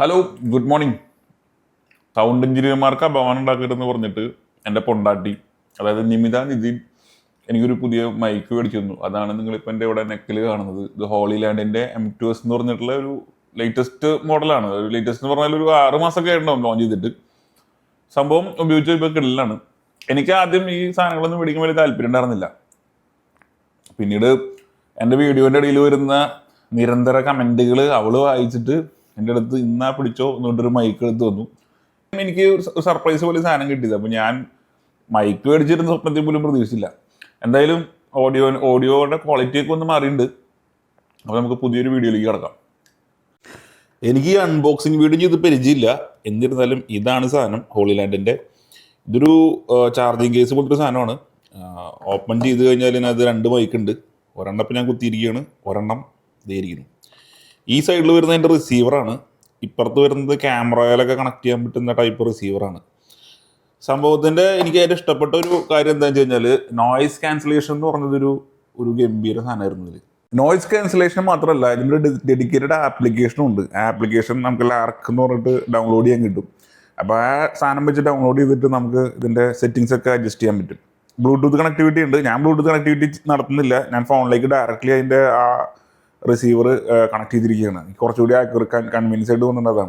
Hello good morning sound എഞ്ചിനീയർമാർക്ക് അപമാനം ഉണ്ടാക്കരുതെന്ന് പറഞ്ഞിട്ട് എന്റെ പൊണ്ടാട്ടി അതായത് നിമിത നിതിൻ എനിക്കൊരു പുതിയ മൈക്ക് മേടിച്ചു തന്നു അതാണ് നിങ്ങളിപ്പോൾ എന്റെ ഇവിടെ നെക്കിൽ കാണുന്നത്. ഇത് ഹോളി ലാൻഡിന്റെ എം ടു എസ് എന്ന് പറഞ്ഞിട്ടുള്ള ഒരു ലേറ്റസ്റ്റ് മോഡലാണ് ഒരു ലേറ്റസ്റ്റ് എന്ന് പറഞ്ഞാൽ ഒരു ആറ് മാസമൊക്കെ ആയിട്ടുണ്ടാവും ലോഞ്ച് ചെയ്തിട്ട്. സംഭവം ഉപയോഗിച്ച് ഇപ്പോൾ കിടലാണ്. എനിക്ക് ആദ്യം ഈ സാധനങ്ങളൊന്നും മേടിക്കാൻ വലിയ താല്പര്യം ഉണ്ടായിരുന്നില്ല. പിന്നീട് എന്റെ വീഡിയോന്റെ ഇടയിൽ വരുന്ന നിരന്തര കമന്റുകൾ അവൾ വായിച്ചിട്ട് എന്റെ അടുത്ത് ഇന്നാ പിടിച്ചോ എന്നിട്ടൊരു മൈക്ക് എടുത്ത് വന്നു. എനിക്ക് സർപ്രൈസ് പോലെ സാധനം കിട്ടിയത്. അപ്പോൾ ഞാൻ മൈക്ക് മേടിച്ചിരുന്ന സ്വപ്നത്തിൽ പോലും പ്രതീക്ഷിച്ചില്ല. എന്തായാലും ഓഡിയോ ഓഡിയോയുടെ ക്വാളിറ്റി ഒക്കെ ഒന്ന് മാറിയിട്ടുണ്ട്. അപ്പോൾ നമുക്ക് പുതിയൊരു വീഡിയോയിലേക്ക് കിടക്കാം. എനിക്ക് ഈ അൺബോക്സിങ് വീഡിയോ ചെയ്ത് പരിചയമില്ല. എന്നിരുന്നാലും ഇതാണ് സാധനം ഹോളി ലാൻഡിന്റെ ഇതൊരു ചാർജിങ് കേസ് പോലത്തെ സാധനമാണ്. ഓപ്പൺ ചെയ്ത് കഴിഞ്ഞാൽ ഇതിനകത്ത് രണ്ട് മൈക്ക് ഉണ്ട്. ഒരെണ്ണം ഇപ്പം ഞാൻ കുത്തിയിരിക്കുകയാണ്. ഒരെണ്ണം ഇതായിരിക്കുന്നു. ഈ സൈഡിൽ വരുന്നത് എന്റെ റിസീവറാണ് ഇപ്പുറത്ത് വരുന്നത് ക്യാമറയിലൊക്കെ കണക്ട് ചെയ്യാൻ പറ്റുന്ന ടൈപ്പ് റിസീവറാണ് സംഭവത്തിന്റെ എനിക്ക് ഏറ്റവും ഇഷ്ടപ്പെട്ട ഒരു കാര്യം എന്താണെന്ന് വെച്ച് കഴിഞ്ഞാൽ നോയിസ് ക്യാൻസലേഷൻ എന്ന് പറഞ്ഞതൊരു ഒരു ഗംഭീര സാധനമായിരുന്നു ഇതിൽ നോയിസ് ക്യാൻസലേഷൻ മാത്രമല്ല ഇതിന്റെ ഡെഡിക്കേറ്റഡ് ആപ്ലിക്കേഷനും ഉണ്ട്. ആപ്ലിക്കേഷൻ നമുക്ക് ലാർക്ക് എന്ന് പറഞ്ഞിട്ട് ഡൗൺലോഡ് ചെയ്യാൻ കിട്ടും. അപ്പോൾ ആ സാധനം വെച്ച് ഡൗൺലോഡ് ചെയ്തിട്ട് നമുക്ക് ഇതിന്റെ സെറ്റിങ്സ് ഒക്കെ അഡ്ജസ്റ്റ് ചെയ്യാൻ പറ്റും. ബ്ലൂടൂത്ത് കണക്ടിവിറ്റി ഉണ്ട്. ഞാൻ ബ്ലൂടൂത്ത് കണക്ടിവിറ്റി നടത്തുന്നില്ല. ഞാൻ ഫോണിലേക്ക് ഡയറക്റ്റ്ലി അതിന്റെ ആ റിസീവർ കണക്ട് ചെയ്തിരിക്കുകയാണ്. കുറച്ചുകൂടി കൺവിൻസ് ആയിട്ട് തോന്നുന്നത്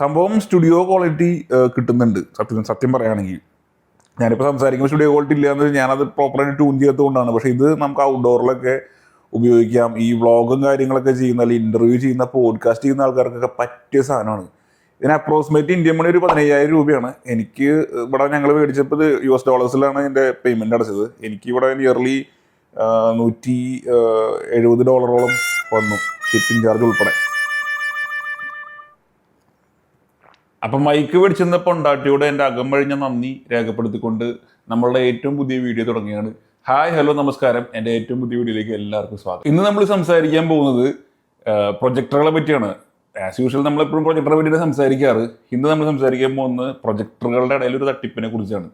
സംഭവം സ്റ്റുഡിയോ ക്വാളിറ്റി കിട്ടുന്നുണ്ട്. സത്യം സത്യം പറയുകയാണെങ്കിൽ. ഞാനിപ്പോൾ സംസാരിക്കുമ്പോൾ സ്റ്റുഡിയോ ക്വാളിറ്റി ഇല്ല എന്ന് ഞാനത് പ്രോപ്പറായിട്ട് ട്യൂൺ ചെയ്യാത്തതുകൊണ്ടാണ് പക്ഷേ ഇത് നമുക്ക് ഔട്ട്ഡോറിലൊക്കെ ഉപയോഗിക്കാം. ഈ വ്ളോഗും കാര്യങ്ങളൊക്കെ ചെയ്യുന്ന അല്ലെങ്കിൽ ഇന്റർവ്യൂ ചെയ്യുന്ന പോഡ്കാസ്റ്റ് ചെയ്യുന്ന ആൾക്കാർക്കൊക്കെ പറ്റിയ സാധനമാണ്. ഇതിന് അപ്രോക്സിമേറ്റ് ഇന്ത്യൻ മണി ഒരു പതിനയ്യായിരം രൂപയാണ്. എനിക്ക് ഇവിടെ ഞങ്ങൾ മേടിച്ചപ്പോൾ യു എസ് ഡോളേഴ്സിലാണ് എന്റെ പേയ്മെന്റ് അടച്ചത്. എനിക്ക് ഇവിടെ നിയർലി നൂറ്റി എഴുപത് ഡോളറോളം വന്നു ഷിപ്പിംഗ് ചാർജ് ഉൾപ്പെടെ. അപ്പം മൈക്ക് പിടിച്ചെന്ന പൊണ്ടാട്ടിയോട് എന്റെ അകം കഴിഞ്ഞ നന്ദി രേഖപ്പെടുത്തിക്കൊണ്ട് നമ്മളുടെ ഏറ്റവും പുതിയ വീഡിയോ തുടങ്ങിയാണ്. ഹായ് ഹലോ നമസ്കാരം. എന്റെ ഏറ്റവും പുതിയ വീഡിയോയിലേക്ക് എല്ലാവർക്കും സ്വാഗതം. ഇന്ന് നമ്മൾ സംസാരിക്കാൻ പോകുന്നത് പ്രൊജക്ടറുകളെ പറ്റിയാണ്. ആസ് യൂഷ്വൽ നമ്മളെപ്പോഴും പ്രൊജക്ടറെ പറ്റിയാണ് സംസാരിക്കാറ്. ഇന്ന് നമ്മൾ സംസാരിക്കാൻ പോകുന്നത് പ്രൊജക്ടറുകളുടെ ഇടയിൽ ഒരു തട്ടിപ്പിനെ കുറിച്ചാണ്.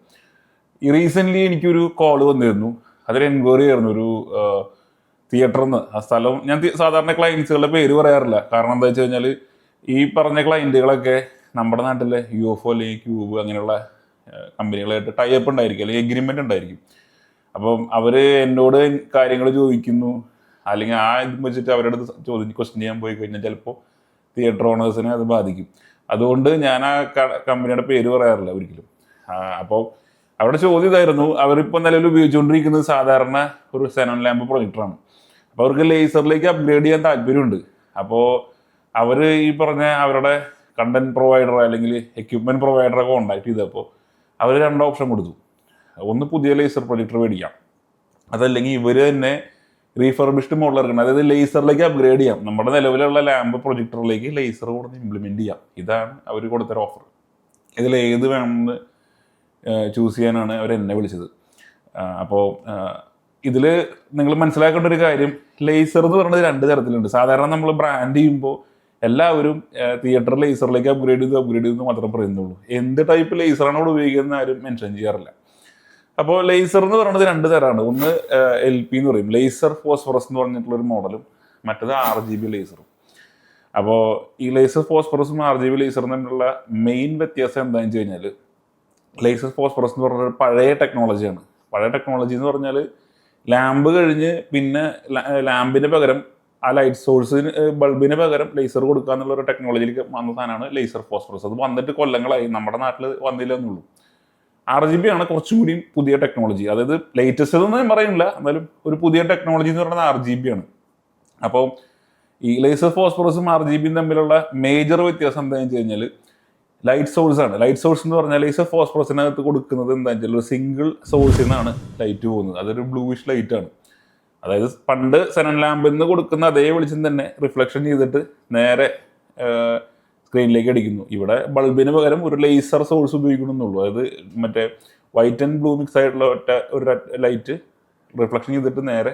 റീസെന്റ്ലി എനിക്കൊരു കോൾ വന്നിരുന്നു. അതൊരു എൻക്വയറി ആയിരുന്നു ഒരു തിയേറ്ററിൽ നിന്ന് ആ സ്ഥലം ഞാൻ സാധാരണ ക്ലയൻസുകളുടെ പേര് പറയാറില്ല. കാരണം എന്താ വെച്ച് കഴിഞ്ഞാൽ ഈ പറഞ്ഞ ക്ലയന്റുകളൊക്കെ നമ്മുടെ നാട്ടിലെ യു എഫ് ഒ അല്ലെങ്കിൽ ക്യൂബ് അങ്ങനെയുള്ള കമ്പനികളായിട്ട് ടൈപ്പ് ഉണ്ടായിരിക്കും. അല്ലെങ്കിൽ എഗ്രിമെന്റ് ഉണ്ടായിരിക്കും. അപ്പം അവർ എന്നോട് കാര്യങ്ങൾ ചോദിക്കുന്നു. അല്ലെങ്കിൽ ആ ഇത് വെച്ചിട്ട് അവരുടെ അടുത്ത് ചോദിച്ച് ക്വസ്റ്റ്യൻ ചെയ്യാൻ പോയി കഴിഞ്ഞാൽ ചിലപ്പോൾ തിയേറ്റർ ഓണേഴ്സിനെ അത് ബാധിക്കും. അതുകൊണ്ട് ഞാൻ ആ കമ്പനിയുടെ പേര് പറയാറില്ല ഒരിക്കലും. അപ്പോൾ അവരുടെ ചോദ്യം ഇതായിരുന്നു അവരിപ്പോൾ നിലവിൽ ഉപയോഗിച്ചുകൊണ്ടിരിക്കുന്നത് സാധാരണ ഒരു സെനോൺ ലാമ്പ് പ്രൊജക്ടറാണ് അപ്പോൾ അവർക്ക് ലേസറിലേക്ക് അപ്ഗ്രേഡ് ചെയ്യാൻ താല്പര്യമുണ്ട്. അപ്പോൾ അവർ ഈ പറഞ്ഞ അവരുടെ കണ്ടന്റ് പ്രൊവൈഡർ അല്ലെങ്കിൽ എക്യുപ്മെന്റ് പ്രൊവൈഡറെ കോണ്ടാക്ട് ചെയ്തപ്പോൾ അവർ രണ്ട് ഓപ്ഷൻ കൊടുത്തു. ഒന്ന് പുതിയ ലേസർ പ്രൊജക്ടർ മേടിക്കാം. അതല്ലെങ്കിൽ ഇവർ തന്നെ റീഫർബിഷ്ഡ് മോഡൽ ഇറക്കണം അതായത് ലേസറിലേക്ക് അപ്ഗ്രേഡ് ചെയ്യാം. നമ്മുടെ നിലവിലുള്ള ലാമ്പ് പ്രൊജക്ടറിലേക്ക് ലേസർ കൊടുത്ത് ഇംപ്ലിമെന്റ് ചെയ്യാം. ഇതാണ് അവർ കൊടുത്തൊരു ഓഫർ ഇതിൽ ഏത് വേണമെന്ന് ചൂസ് ചെയ്യാനാണ് അവർ എന്നെ വിളിച്ചത്. അപ്പോൾ ഇതിൽ നിങ്ങൾ മനസ്സിലാക്കേണ്ട ഒരു കാര്യം ലേസർ എന്ന് പറയുന്നത് രണ്ട് തരത്തിലുണ്ട്. സാധാരണ നമ്മൾ ബ്രാൻഡ് ചെയ്യുമ്പോൾ എല്ലാവരും തിയേറ്റർ ലേസറിലേക്ക് അപ്ഗ്രേഡ് ചെയ്ത് അപ്ഗ്രേഡ് ചെയ്ത് മാത്രമേ പറയുന്നുള്ളൂ. എന്ത് ടൈപ്പ് ലേസറാണ് അവിടെ ഉപയോഗിക്കുന്നത് ആരും മെൻഷൻ ചെയ്യാറില്ല. അപ്പോൾ ലേസർ എന്ന് പറയുന്നത് രണ്ട് തരമാണ് ഒന്ന് എൽ പി എന്ന് പറയും. ലേസർ ഫോസ്ഫറസ് എന്ന് പറഞ്ഞിട്ടുള്ള ഒരു മോഡലും മറ്റത് ആർ ജി ബി ലേസറും അപ്പോൾ ഈ ലേസർ ഫോസ്ഫറസും ആർ ജി ബി ലേസറും തമ്മിലുള്ള മെയിൻ വ്യത്യാസം എന്താണെന്ന് വെച്ച് കഴിഞ്ഞാൽ ലേസർ ഫോസ്ഫറസ് എന്ന് പറഞ്ഞ ഒരു പഴയ ടെക്നോളജിയാണ് പഴയ ടെക്നോളജി എന്ന് പറഞ്ഞാൽ ലാമ്പ് കഴിഞ്ഞ് പിന്നെ ലാമ്പിന് പകരം ആ ലൈറ്റ് സോഴ്സിന് ബൾബിന് പകരം ലേസർ കൊടുക്കുക എന്നുള്ള ഒരു ടെക്നോളജിയിലേക്ക് വന്ന സാധനമാണ് ലേസർ ഫോസ്ഫറസ് അത് വന്നിട്ട് കൊല്ലങ്ങളായി. നമ്മുടെ നാട്ടിൽ വന്നില്ല എന്നുള്ളൂ ആർ ജി ബി ആണ് കുറച്ചും കൂടി പുതിയ ടെക്നോളജി അതായത് ലേറ്റസ്റ്റ് എന്ന് ഞാൻ പറയുന്നില്ല. എന്നാലും ഒരു പുതിയ ടെക്നോളജി എന്ന് പറയുന്നത് ആർ ജി ബി ആണ്. അപ്പോൾ ഈ ലേസർ ഫോസ്ഫറസും ആർ ജി ബിയും തമ്മിലുള്ള മേജർ വ്യത്യാസം എന്താണെന്ന് വെച്ച് കഴിഞ്ഞാൽ ലൈറ്റ് സോഴ്സ് ആണ്. ലൈറ്റ് സോഴ്സ് എന്ന് പറഞ്ഞാൽ ഈ ഫോസ്ഫറസിനകത്ത് കൊടുക്കുന്നത് എന്താണെന്ന് വെച്ചാൽ ഒരു സിംഗിൾ സോഴ്സിൽ നിന്നാണ് ലൈറ്റ് പോകുന്നത്. അതൊരു ബ്ലൂയിഷ് ലൈറ്റ് ആണ്. അതായത് പണ്ട് സെനൻ ലാമ്പിൽ നിന്ന് കൊടുക്കുന്ന അതേ വെളിച്ചം തന്നെ റിഫ്ലക്ഷൻ ചെയ്തിട്ട് നേരെ സ്ക്രീനിലേക്ക് അടിക്കുന്നു. ഇവിടെ ബൾബിന് പകരം ഒരു ലേസർ സോഴ്സ് ഉപയോഗിക്കണമെന്നുള്ളൂ. അതായത് മറ്റേ വൈറ്റ് ആൻഡ് ബ്ലൂ മിക്സ് ആയിട്ടുള്ള ഒറ്റ ഒരു ലൈറ്റ് റിഫ്ലക്ഷൻ ചെയ്തിട്ട് നേരെ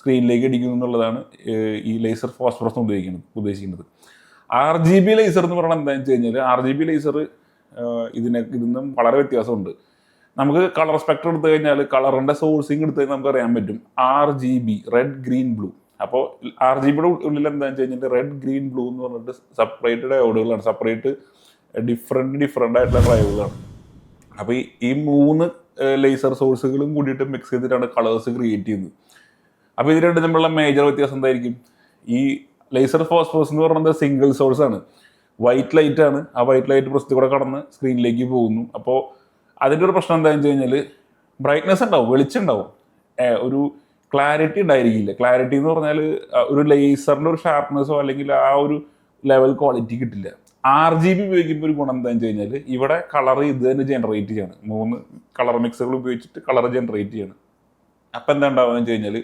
സ്ക്രീനിലേക്ക് അടിക്കുന്നു എന്നുള്ളതാണ് ഈ ലേസർ ഫോസ്ഫറസ് ഉപയോഗിക്കുന്നത് ഉദ്ദേശിക്കുന്നത്. ആർ ജി ബി ലേസർ എന്ന് പറയുന്നത് എന്താണെന്ന് വെച്ച് കഴിഞ്ഞാൽ ആർ ജി ബി ലേസർ ഇതിനെ ഇതിന്നും വളരെ വ്യത്യാസമുണ്ട്. നമുക്ക് കളർ സ്പെക്ടർ എടുത്തു കഴിഞ്ഞാൽ കളറിന്റെ സോഴ്സിങ് എടുത്തു കഴിഞ്ഞാൽ നമുക്ക് അറിയാൻ പറ്റും. R G B red green blue അപ്പോൾ ആർ ജി ബിയുടെ ഉള്ളിൽ എന്താണെന്ന് വെച്ച് കഴിഞ്ഞാൽ റെഡ് ഗ്രീൻ ബ്ലൂ എന്ന് പറഞ്ഞിട്ട് സെപ്പറേറ്റ് ഡയോഡുകളാണ് സെപ്പറേറ്റ് ഡിഫറെന്റ് ഡിഫറെന്റ് ആയിട്ടുള്ള ഡ്രൈവുകളാണ് അപ്പോൾ ഈ ഈ മൂന്ന് ലേസർ സോഴ്സുകളും കൂടിയിട്ട് മിക്സ് ചെയ്തിട്ടാണ് കളേഴ്സ് ക്രിയേറ്റ് ചെയ്യുന്നത്. അപ്പോൾ ഇത് രണ്ടും തമ്മിലുള്ള മേജർ വ്യത്യാസം എന്തായിരിക്കും? ഈ ലേസർ ഫോസ്ഫോസ് എന്ന് പറയുന്നത് സിംഗിൾ സോഴ്സ് ആണ്. വൈറ്റ് ലൈറ്റ് ആണ്. ആ വൈറ്റ് ലൈറ്റ് പ്രസ്തി കൂടെ കടന്ന് സ്ക്രീനിലേക്ക് പോകുന്നു. അപ്പോൾ അതിന്റെ ഒരു പ്രശ്നം എന്താണെന്ന് വെച്ച് കഴിഞ്ഞാൽ ബ്രൈറ്റ്നെസ് ഉണ്ടാവും വെളിച്ചം ഉണ്ടാവും. ഒരു ക്ലാരിറ്റി ഉണ്ടായിരിക്കില്ല. ക്ലാരിറ്റി എന്ന് പറഞ്ഞാൽ ഒരു ലേസറിന്റെ ഒരു ഷാർപ്നെസ്സോ അല്ലെങ്കിൽ ആ ഒരു ലെവൽ ക്വാളിറ്റി കിട്ടില്ല. ആർ ജി ബി ഉപയോഗിക്കുമ്പോൾ ഒരു ഗുണം എന്താണെന്ന് വെച്ച് കഴിഞ്ഞാൽ ഇവിടെ കളർ ഇത് തന്നെ ജനറേറ്റ് ചെയ്യാണ്. മൂന്ന് കളർ മിക്സുകൾ ഉപയോഗിച്ചിട്ട് കളർ ജനറേറ്റ് ചെയ്യാണ്. അപ്പം എന്താ ഉണ്ടാവുക എന്ന് വെച്ച് കഴിഞ്ഞാൽ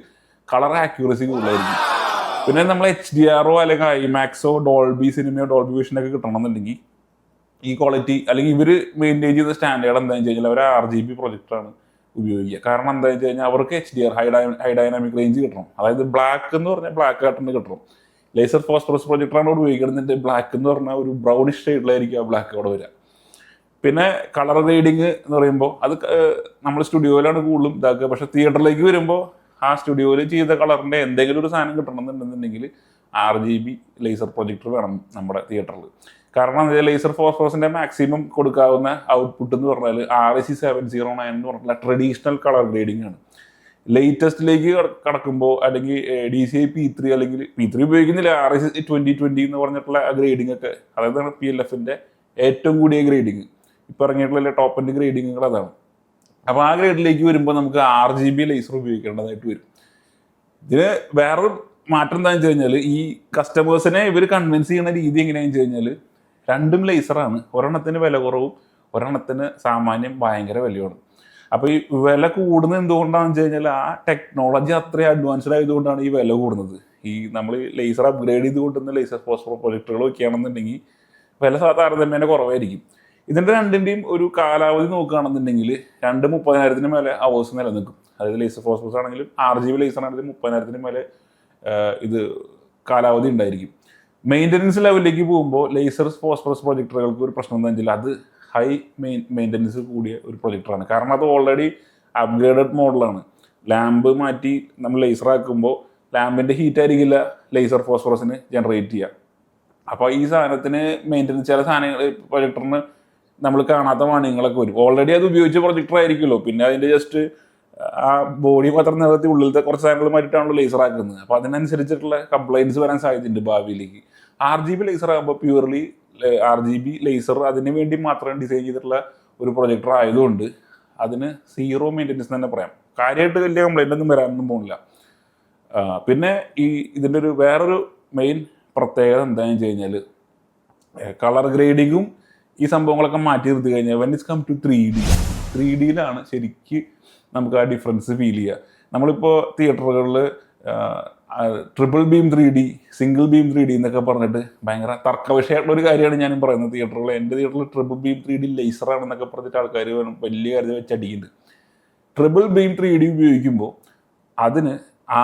കളർ ആക്യൂറസി കൂടുതലായിരിക്കും. പിന്നെ നമ്മൾ എച്ച് ഡി ആറോ അല്ലെങ്കിൽ ഐമാക്സോ ഡോൾബി സിനിമയോ ഡോൾബി വിഷനൊക്കെ കിട്ടണമെന്നുണ്ടെങ്കിൽ ഈ ക്വാളിറ്റി അല്ലെങ്കിൽ ഇവർ മെയിന്റെയിൻ ചെയ്യുന്ന സ്റ്റാൻഡേർഡ് എന്താണെന്ന് വെച്ച് കഴിഞ്ഞാൽ അവർ ആർ ജി ബി പ്രൊജക്ടറാണ് ഉപയോഗിക്കുക. കാരണം എന്താ വെച്ച് കഴിഞ്ഞാൽ അവർക്ക് H D R high high dynamic range കിട്ടണം. അതായത് ബ്ലാക്ക് എന്ന് പറഞ്ഞാൽ ബ്ലാക്ക് ആയിട്ടുണ്ട് കിട്ടണം. ലേസർ ഫോസ്ഫറസ് പ്രൊജക്ടറാണ് അവിടെ ഉപയോഗിക്കുന്നത് ബ്ലാക്ക് എന്ന് പറഞ്ഞാൽ ഒരു ബ്രൗണിഷ് ഷെയ്ഡിലായിരിക്കും ആ ബ്ലാക്ക് അവിടെ വരിക. പിന്നെ കളർ റീഡിങ് എന്ന് പറയുമ്പോൾ അത് നമ്മൾ സ്റ്റുഡിയോയിലാണ് കൂടുതലും ഇതാക്കുക. പക്ഷെ തിയേറ്ററിലേക്ക് വരുമ്പോൾ ആ സ്റ്റുഡിയോയിൽ ചെയ്ത കളറിന്റെ എന്തെങ്കിലും ഒരു സാധനം കിട്ടണമെന്നുണ്ടെന്നുണ്ടെങ്കിൽ R G B laser projector വേണം നമ്മുടെ തിയേറ്ററിൽ കാരണം ഇത് ലേസർ ഫോസ്ഫോസിന്റെ മാക്സിമം കൊടുക്കാവുന്ന ഔട്ട്പുട്ട് എന്ന് പറഞ്ഞാൽ R E C seven zero nine എന്ന് പറഞ്ഞാൽ ട്രഡീഷണൽ കളർ ഗ്രേഡിംഗ് ആണ്. ലേറ്റസ്റ്റിലേക്ക് കടക്കുമ്പോൾ അല്ലെങ്കിൽ D C I P three അല്ലെങ്കിൽ പി ത്രീ ഉപയോഗിക്കുന്നില്ല. ആർ എസ് ട്വന്റി ട്വന്റി എന്ന് പറഞ്ഞിട്ടുള്ള ഗ്രേഡിംഗ് ഒക്കെ അതായത് പി എൽ എഫിന്റെ ഏറ്റവും കൂടിയ ഗ്രേഡിംഗ് ഇപ്പോൾ ഇറങ്ങിയിട്ടുള്ള ടോപ്പ് എൻഡ് ഗ്രേഡിങ്ങുകൾ അതാണ്. അപ്പോൾ ആ ഗ്രേഡിലേക്ക് വരുമ്പോൾ നമുക്ക് ആർ ജി ബി ലേസർ ഉപയോഗിക്കേണ്ടതായിട്ട് വരും. ഇതിന് വേറൊരു മാറ്റം എന്താണെന്ന് വെച്ച് കഴിഞ്ഞാൽ ഈ കസ്റ്റമേഴ്സിനെ ഇവർ കൺവിൻസ് ചെയ്യുന്ന രീതി എങ്ങനെയാണെന്ന് വെച്ച് കഴിഞ്ഞാൽ രണ്ടും ലേസറാണ് ഒരെണ്ണത്തിന് വില കുറവും ഒരെണ്ണത്തിന് സാമാന്യം ഭയങ്കര വിലയാണ് അപ്പോൾ ഈ വില കൂടുന്നത് എന്തുകൊണ്ടാണെന്ന് വെച്ച് കഴിഞ്ഞാൽ ആ ടെക്നോളജി അത്രയും അഡ്വാൻസ്ഡ് ആയതുകൊണ്ടാണ് ഈ വില കൂടുന്നത്. ഈ നമ്മൾ ലേസർ അപ്ഗ്രേഡ് ചെയ്ത് കൊണ്ടുവന്ന ലേസർ ഫോസ്ഫോർ പ്രൊജക്ടറുകൾ വയ്ക്കുകയാണെന്നുണ്ടെങ്കിൽ വില താരതമ്യേന കുറവായിരിക്കും. ഇതിന്റെ രണ്ടിന്റെയും ഒരു കാലാവധി നോക്കുകയാണെന്നുണ്ടെങ്കിൽ രണ്ട് മുപ്പതിനായിരത്തിന് മേലെ അവേഴ്സ് നിലനിൽക്കും. അതായത് ലേസർ ഫോസ്ഫോസ് ആണെങ്കിലും ആർ ജി ബി ലേസർ ആണെങ്കിലും മുപ്പതിനായിരത്തിന് മേലെ ഇത് കാലാവധി ഉണ്ടായിരിക്കും. മെയിന്റനൻസ് ലെവലിലേക്ക് പോകുമ്പോൾ ലേസർ ഫോസ്ഫറസ് പ്രൊജക്ടറുകൾക്ക് ഒരു പ്രശ്നം എന്താ വെച്ചാൽ അത് ഹൈ മെയിൻ മെയിന്റനൻസ് കൂടിയ ഒരു പ്രൊജക്ടറാണ് കാരണം അത് ഓൾറെഡി അപ്ഗ്രേഡഡ് മോഡലാണ് ലാമ്പ് മാറ്റി നമ്മൾ ലേസർ ആക്കുമ്പോൾ ലാമ്പിന്റെ ഹീറ്റ് ആയിരിക്കില്ല ലേസർ ഫോസ്ഫറസിന് ജനറേറ്റ് ചെയ്യുക അപ്പോൾ ഈ സാധനത്തിന് മെയിന്റനൻസ് ചില സാധനങ്ങൾ പ്രൊജക്ടറിന് നമ്മൾ കാണാത്ത മണികളൊക്കെ വരും ഓൾറെഡി അത് ഉപയോഗിച്ച പ്രൊജക്ടർ ആയിരിക്കുമല്ലോ. പിന്നെ അതിന്റെ ജസ്റ്റ് ആ ബോഡി മാത്രം നിറത്തി ഉള്ളിലത്തെ കുറച്ച് സാധനങ്ങൾ മാറ്റിയിട്ടാണല്ലോ ലേസർ ആക്കുന്നത്. അപ്പോൾ അതിനനുസരിച്ചിട്ടുള്ള കംപ്ലൈൻസ് വരാൻ സാധ്യതയുണ്ട് ഭാവിയിലേക്ക്. ആർ ജി ബി ലേസർ ആകുമ്പോൾ purely R G B laser അതിന് വേണ്ടി മാത്രം ഡിസൈൻ ചെയ്തിട്ടുള്ള ഒരു പ്രൊജക്ടർ ആയതുകൊണ്ട് അതിന് സീറോ മെയിന്റനൻസ് തന്നെ പറയാം. കാര്യമായിട്ട് വലിയ കംപ്ലൈന്റ് ഒന്നും വരാനൊന്നും പോകുന്നില്ല പിന്നെ ഈ ഇതിന്റെ ഒരു വേറൊരു മെയിൻ പ്രത്യേകത എന്താണെന്ന് വെച്ച് കഴിഞ്ഞാൽ കളർ ഗ്രേഡിങ്ങും ഈ സംഭവങ്ങളൊക്കെ മാറ്റി നിർത്തി കഴിഞ്ഞാൽ when it's come to three D three ഡിയിലാണ് ശരിക്ക് നമുക്ക് ആ ഡിഫറൻസ് ഫീൽ ചെയ്യുക നമ്മളിപ്പോൾ തിയേറ്ററുകളിൽ triple beam three D single beam three D എന്നൊക്കെ പറഞ്ഞിട്ട് ഭയങ്കര തർക്കവിഷയമായിട്ടുള്ള ഒരു കാര്യമാണ് ഞാനും പറയുന്നത്. തിയേറ്ററുകൾ എന്റെ തിയേറ്ററിൽ ട്രിപ്പിൾ ബീം ത്രീ ഡി ലേസറാണെന്നൊക്കെ പറഞ്ഞിട്ട് ആൾക്കാർ വലിയ കാര്യത്തിൽ വെച്ചടിക്കുന്നുണ്ട് ട്രിപ്പിൾ ബീം ത്രീ ഡി ഉപയോഗിക്കുമ്പോൾ അതിന്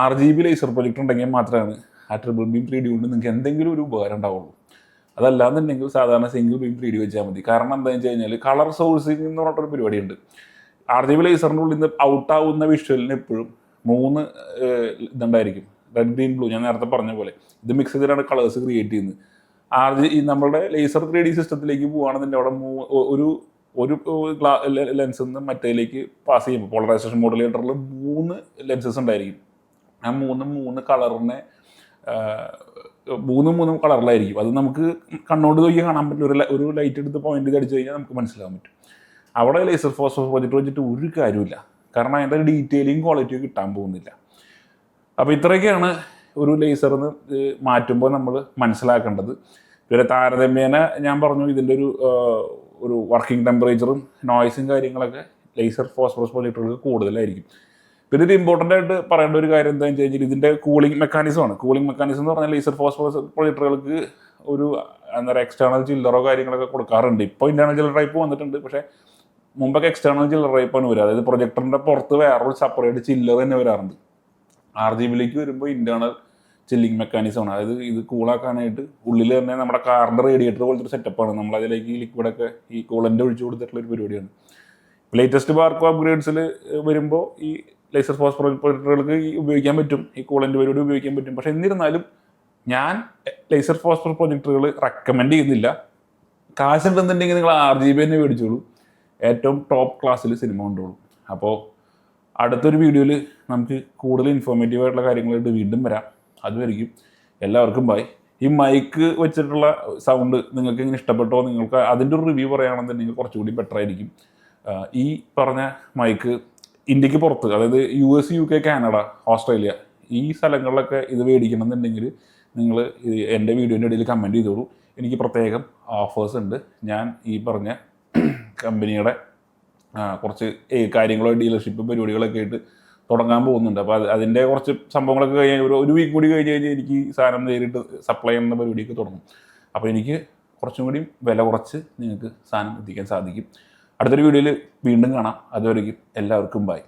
R G B laser project ഉണ്ടെങ്കിൽ മാത്രമാണ് ആ ട്രിപ്പിൾ ബീം ത്രീ ഡി കൊണ്ട് നിങ്ങൾക്ക് എന്തെങ്കിലും ഒരു ഉപകാരം ഉണ്ടാവുള്ളൂ. അതല്ലാന്നുണ്ടെങ്കിൽ സാധാരണ സിംഗിൾ ബീം ത്രീ ഡി വെച്ചാൽ മതി. കാരണം എന്താണെന്ന് വെച്ച് കഴിഞ്ഞാൽ കളർ സോഴ്സിംഗ് എന്ന് പറഞ്ഞിട്ടൊരു പരിപാടിയുണ്ട്. ആർ ജി ബി ലേസറിന്റെ ഉള്ളിൽ നിന്ന് ഔട്ടാവുന്ന വിഷ്വലിന് എപ്പോഴും മൂന്ന് ഇതുണ്ടായിരിക്കും. റെഡ് ഗ്രീൻ ബ്ലൂ ഞാൻ നേരത്തെ പറഞ്ഞ പോലെ. ഇത് മിക്സ് ചെയ്തിട്ടാണ് കളേഴ്സ് ക്രിയേറ്റ് ചെയ്യുന്നത്. ആർ ജി ഈ നമ്മുടെ ലേസർ ത്രീ ഡി സിസ്റ്റത്തിലേക്ക് പോവുകയാണെന്നുണ്ടെങ്കിൽ അവിടെ മൂ- ഒരു ഒരു ലെൻസിൽ നിന്ന് മറ്റേലേക്ക് പാസ് ചെയ്യുമ്പോൾ പോളറൈസേഷൻ മോഡുലേറ്ററിൽ മൂന്ന് ലെൻസസ് ഉണ്ടായിരിക്കും. ആ മൂന്ന് മൂന്ന് കളറിനെ മൂന്നും മൂന്നും കളറിലായിരിക്കും. അത് നമുക്ക് കണ്ണോട് നോക്കി കാണാൻ പറ്റില്ല ഒരു ഒരു ലൈറ്റ് എടുത്ത് പോയിന്റ് അടിച്ചു കഴിഞ്ഞാൽ നമുക്ക് മനസ്സിലാക്കാൻ പറ്റും. അവിടെ ലേസർ ഫോസ്ഫോസ് പ്രൊജക്ട് വെച്ചിട്ട് ഒരു കാര്യമില്ല കാരണം അതിന്റെ ഡീറ്റെയിലിങ് ക്വാളിറ്റിയും കിട്ടാൻ പോകുന്നില്ല. അപ്പോൾ ഇത്രയൊക്കെയാണ് ഒരു ലേസറിന്ന് മാറ്റുമ്പോൾ നമ്മൾ മനസ്സിലാക്കേണ്ടത്. പിന്നെ താരതമ്യേന ഞാൻ പറഞ്ഞു ഇതിന്റെ ഒരു ഒരു വർക്കിംഗ് ടെമ്പറേച്ചറും നോയ്സും കാര്യങ്ങളൊക്കെ ലേസർ ഫോസ്ഫറസ് പ്രൊജക്ടറുകൾക്ക് കൂടുതലായിരിക്കും. പിന്നെ ഇത് ഇമ്പോർട്ടന്റ് ആയിട്ട് പറയേണ്ട ഒരു കാര്യം എന്താണെന്ന് വെച്ച് കഴിഞ്ഞാൽ ഇതിന്റെ കൂളിംഗ് മെക്കാനിസമാണ് കൂളിംഗ് മെക്കാനിസം എന്ന് പറഞ്ഞാൽ ലേസർ ഫോസ്ഫറസ് പ്രൊജക്ടറുകൾക്ക് ഒരു എന്താ പറയുക എക്സ്റ്റേണൽ ചില്ലറോ കാര്യങ്ങളൊക്കെ കൊടുക്കാറുണ്ട്. ഇപ്പോൾ ഇന്റേർണൽ ചില്ലർ ടൈപ്പ് വന്നിട്ടുണ്ട്. പക്ഷേ മുമ്പൊക്കെ എക്സ്റ്റേണൽ ചില്ലർ ടൈപ്പാണ് വരിക. അതായത് പ്രൊജക്ടറിന്റെ പുറത്ത് വേറൊരു സെപ്പറേറ്റ് ചില്ലർ തന്നെ വരാറുണ്ട്. ആർ ജി ബിയിലേക്ക് വരുമ്പോൾ ഇന്റേർണൽ ചില്ലിങ് മെക്കാനിസമാണ് അതായത് ഇത് കൂളാക്കാനായിട്ട് ഉള്ളിൽ തന്നെ നമ്മുടെ കാറിന്റെ റേഡിയേറ്റർ പോലത്തെ ഒരു സെറ്റപ്പാണ് നമ്മൾ അതിലേക്ക് ലിക്വിഡൊക്കെ ഈ കൂളന്റെ ഒഴിച്ചു കൊടുത്തിട്ടുള്ള ഒരു പരിപാടിയാണ്. ലേറ്റസ്റ്റ് ബാർക്കോ അപ്ഗ്രേഡ്സിൽ വരുമ്പോൾ ഈ ലേസർ ഫോസ് പ്രൊജക്ടറുകൾക്ക് ഉപയോഗിക്കാൻ പറ്റും. ഈ കൂളന്റ് പരിപാടി ഉപയോഗിക്കാൻ പറ്റും. പക്ഷെ എന്നിരുന്നാലും ഞാൻ ലേസർ ഫോസ്ഫർ പ്രൊജക്ടറുകൾ റെക്കമെൻഡ് ചെയ്യുന്നില്ല. കാശുണ്ടെന്നുണ്ടെങ്കിൽ നിങ്ങൾ ആർ ജി ബി തന്നെ മേടിച്ചോളൂ. ഏറ്റവും ടോപ്പ് ക്ലാസ്സിൽ സിനിമ കൊണ്ടോളൂ. അപ്പോൾ അടുത്തൊരു വീഡിയോയിൽ നമുക്ക് കൂടുതൽ ഇൻഫോർമേറ്റീവ് ആയിട്ടുള്ള കാര്യങ്ങളായിട്ട് വീണ്ടും വരാം. അതുവരെയും എല്ലാവർക്കും ബൈ ഈ മൈക്ക് വെച്ചിട്ടുള്ള സൗണ്ട് നിങ്ങൾക്ക് ഇങ്ങനെ ഇഷ്ടപ്പെട്ടോ നിങ്ങൾക്ക് അതിന്റെ ഒരു റിവ്യൂ പറയുകയാണെന്നുണ്ടെങ്കിൽ കുറച്ചുകൂടി ബെറ്റർ ആയിരിക്കും. ഈ പറഞ്ഞ മൈക്ക് ഇന്ത്യയ്ക്ക് പുറത്ത് അതായത് U S U K Canada Australia ഈ സ്ഥലങ്ങളിലൊക്കെ ഇത് മേടിക്കണം എന്നുണ്ടെങ്കിൽ നിങ്ങൾ എന്റെ വീഡിയോന്റെ ഇടയിൽ കമന്റ് ചെയ്തോളൂ. എനിക്ക് പ്രത്യേകം ഓഫേഴ്സ് ഉണ്ട്. ഞാൻ ഈ പറഞ്ഞ കമ്പനിയുടെ കുറച്ച് കാര്യങ്ങളോ ഡീലർഷിപ്പ് പരിപാടികളൊക്കെ ആയിട്ട് തുടങ്ങാൻ പോകുന്നുണ്ട്. അപ്പോൾ അത് അതിന്റെ കുറച്ച് സംഭവങ്ങളൊക്കെ കഴിഞ്ഞ് ഒരു ഒരു വീക്ക് കൂടി കഴിഞ്ഞ് കഴിഞ്ഞാൽ എനിക്ക് സാധനം നേരിട്ട് സപ്ലൈ ചെയ്യുന്ന പരിപാടിയൊക്കെ തുടങ്ങും. അപ്പോൾ എനിക്ക് കുറച്ചും കൂടി വില കുറച്ച് നിങ്ങൾക്ക് സാധനം എത്തിക്കാൻ സാധിക്കും. അടുത്തൊരു വീഡിയോയിൽ വീണ്ടും കാണാം. അതുവരെയും എല്ലാവർക്കും ബൈ.